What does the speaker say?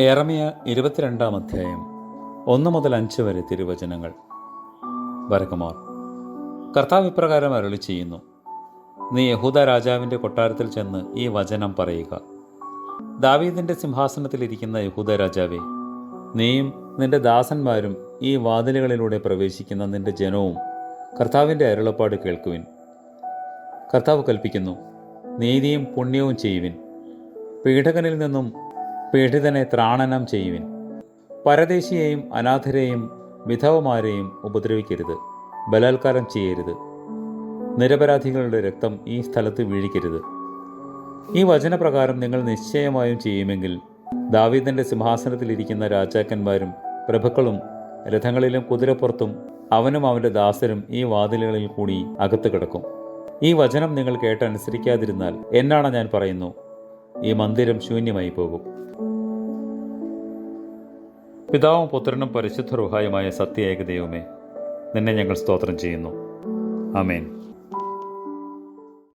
ഏറമിയ ഇരുപത്തിരണ്ടാം അധ്യായം ഒന്ന് മുതൽ അഞ്ച് വരെ തിരുവചനങ്ങൾ. വരകുമാർ കർത്താവ് ഇപ്രകാരം അരളി ചെയ്യുന്നു. നീ യഹൂദ രാജാവിന്റെ കൊട്ടാരത്തിൽ ചെന്ന് ഈ വചനം പറയുക. ദാവീദിന്റെ സിംഹാസനത്തിലിരിക്കുന്ന യഹൂദ രാജാവേ നീയും നിന്റെ ദാസന്മാരും ഈ വാതിലുകളിലൂടെ പ്രവേശിക്കുന്ന നിന്റെ ജനവും കർത്താവിന്റെ അരുളപ്പാട് കേൾക്കുവിൻ. കർത്താവ് കൽപ്പിക്കുന്നു നീതിയും പുണ്യവും ചെയ്യുവിൻ. പീഡകനിൽ നിന്നും പീഡിതനെ ത്രാണനം ചെയ്യുവിൻ. പരദേശിയെയും അനാഥരെയും വിധവമാരെയും ഉപദ്രവിക്കരുത്. ബലാത്കാരം ചെയ്യരുത്. നിരപരാധികളുടെ രക്തം ഈ സ്ഥലത്ത് വീഴിക്കരുത്. ഈ വചനപ്രകാരം നിങ്ങൾ നിശ്ചയമായും ചെയ്യുമെങ്കിൽ ദാവീദന്റെ സിംഹാസനത്തിലിരിക്കുന്ന രാജാക്കന്മാരും പ്രഭുക്കളും രഥങ്ങളിലും കുതിരപ്പുറത്തും അവനും അവന്റെ ദാസരും ഈ വാതിലുകളിൽ കൂടി അകത്ത് കിടക്കും. ഈ വചനം നിങ്ങൾ കേട്ടനുസരിക്കാതിരുന്നാൽ എന്നാണ് ഞാൻ പറയുന്നു. ഈ മന്ദിരം ശൂന്യമായി പോകും പിതാവും പുത്രനും പരിശുദ്ധ റുഹായുമായ സത്യ ഏകദൈവമേ നിന്നെ ഞങ്ങൾ സ്തോത്രം ചെയ്യുന്നു. ആമേൻ.